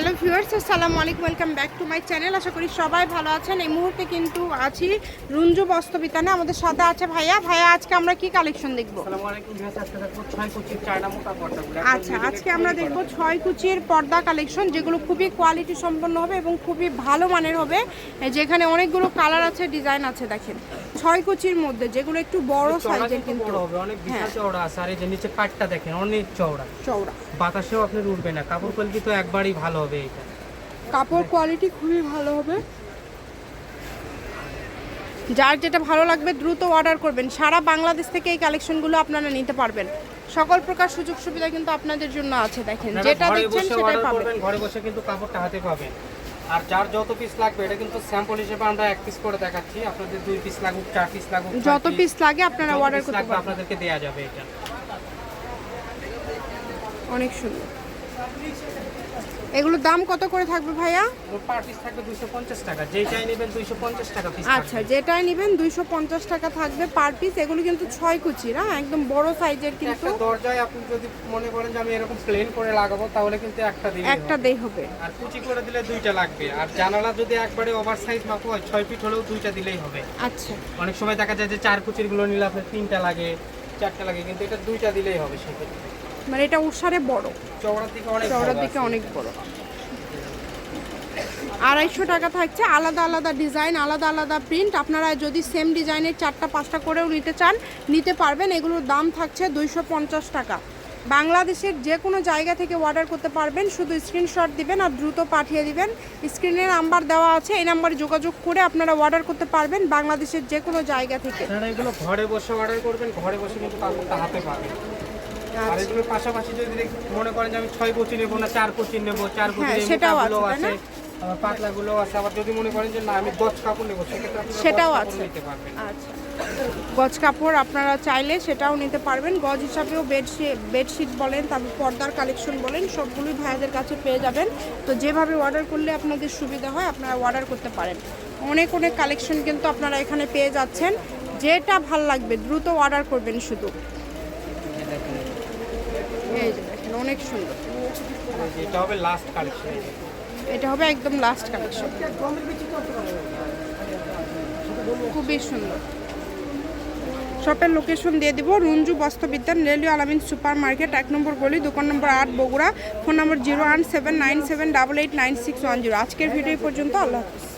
Hello viewers আসসালামু আলাইকুম welcome back to my channel. আশা করি সবাই ভালো আছেন। এই মুহূর্তে কিন্তু আছি রুঞ্জু বস্ত্রবিতানে। আমাদের সাথে আছে ভাইয়া। ভাইয়া আজকে আমরা কি কালেকশন দেখব? আচ্ছা আজকে আমরা দেখব ছয় কুচির পর্দা কালেকশন যেগুলো খুবই কোয়ালিটি সম্পন্ন হবে এবং খুবই ভালো মানের হবে। যেখানে অনেকগুলো কালার আছে ডিজাইন আছে দেখেন। ছয় কুচির মধ্যে যেগুলো একটু বড় সাইজের কিন্তু বড় হবে অনেক বিশাল হ্যাঁ। চওড়া আছে। আর এই যে নিচে পাটটা দেখেন অনেক চওড়া। চওড়া। বাতাসেও আপনি উঠবে না কাপড় কোয়ালিটি তো একবারই ভালো হবে এটা কাপড় কোয়ালিটি খুবই ভালো হবে। যার যেটা ভালো লাগবে দ্রুত অর্ডার করবেন। সারা বাংলাদেশ থেকে এই কালেকশনগুলো আপনারা নিতে পারবেন। সকল প্রকার সুযোগ সুবিধা কিন্তু আপনাদের জন্য আছে দেখেন। যেটা দেখছেন সেটাই পাবেন। ঘরে বসে কিন্তু কাপড়টা হাতে পাবেন। আর যার যত পিস লাগবে এটা কিন্তু স্যাম্পল হিসেবে আমরা এক পিস করে দেখাচ্ছি। আপনাদের দুই পিস লাগুক চার পিস লাগুক যত পিস লাগে আপনারা অর্ডার করতে পারবেন। আপনাদেরকে দেয়া যাবে এটা। অনেক সুন্দর। এগুলোর দাম কত করে থাকবে ভাইয়া? পার পিস থাকবে 250 টাকা। যেই চাই নেবেন 250 টাকা পিস আচ্ছা যেটাই নেবেন দুইশো পঞ্চাশ টাকা থাকবে পার পিস এগুলো কিন্তু ছয় কুচির হ্যাঁ একদম বড় সাইজের কিন্তু। একটা দরজায় আপনি যদি মনে করেন যে আমি এরকম প্লেন করে লাগাবো তাহলে কিন্তু একটা দিলে একটা দেই হবে। আর কুচি করে দিলে দুইটা লাগবে। আর জানালা যদি একবারে ওভার সাইজ মাপ হয় ছয় ফিট হলেও দুইটা দিলেই হবে। আচ্ছা। অনেক সময় দেখা যায় যে চার কুচিরগুলো নিলে আপনার তিনটা লাগে চারটা লাগে কিন্তু এটা দুইটা দিলেই হবে সেক্ষেত্রে। মানে এটা উষারে বড়। চওড়ার দিকে অনেক চওড়ার দিকে অনেক বড়। আড়াইশো টাকা থাকছে আলাদা আলাদা ডিজাইন আলাদা আলাদা প্রিন্ট। আপনারা যদি সেম ডিজাইনের চারটা পাঁচটা করেও নিতে চান নিতে পারবেন। এগুলোর দাম থাকছে দুইশো পঞ্চাশ টাকা। বাংলাদেশের যে কোনো জায়গা থেকে অর্ডার করতে পারবেন। শুধু স্ক্রিনশট দিবেন আর দ্রুত পাঠিয়ে দিবেন। স্ক্রিনে নাম্বার দেওয়া আছে এই নাম্বারে যোগাযোগ করে আপনারা অর্ডার করতে পারবেন বাংলাদেশের যে কোনো জায়গা থেকে। এগুলো ঘরে বসে অর্ডার করবেন ঘরে বসে কিন্তু হাতে পাবেন। আর আচ্ছা। এগুলোর পাশাপাশি যদি মনে করেন যে আমি ছয় কুচি নেব না চার কুচি নেব চার কুচি হ্যাঁ, সেটাও আছে, গুলো তাই না? আছে আবার পাতলা গুলো আছে। আবার যদি মনে করেন যে না আমি দশ কাপড় নেব সেক্ষেত্রে সেটাও গজ কাপড় আছে। আচ্ছা। গজ কাপড় আপনারা চাইলে সেটাও নিতে পারবেন। গজ হিসাবেও বেডশিট বেডশিট বলেন তারপর পর্দার কালেকশন বলেন সবগুলোই ভাইয়াদের কাছে পেয়ে যাবেন। তো যেভাবে অর্ডার করলে আপনাদের সুবিধা হয় আপনারা অর্ডার করতে পারেন। অনেক অনেক কালেকশন কিন্তু আপনারা এখানে পেয়ে যাচ্ছেন। যেটা ভালো লাগবে দ্রুত অর্ডার করবেন শুধু। এই যে দেখেন অনেক সুন্দর। এটা হবে লাস্ট কালেকশন এটা হবে একদম লাস্ট কালেকশন খুবই সুন্দর। শপের লোকেশন দিয়ে দিব রুঞ্জু বস্ত্রবিদ্যান রেলিও আলামিন সুপার মার্কেট এক নম্বর গলি দোকান নম্বর আট বগুড়া। ফোন নম্বর zero one seven nine seven double eight nine six one zero আজকের ভিডিও পর্যন্ত আল্লাহ হাফিজ।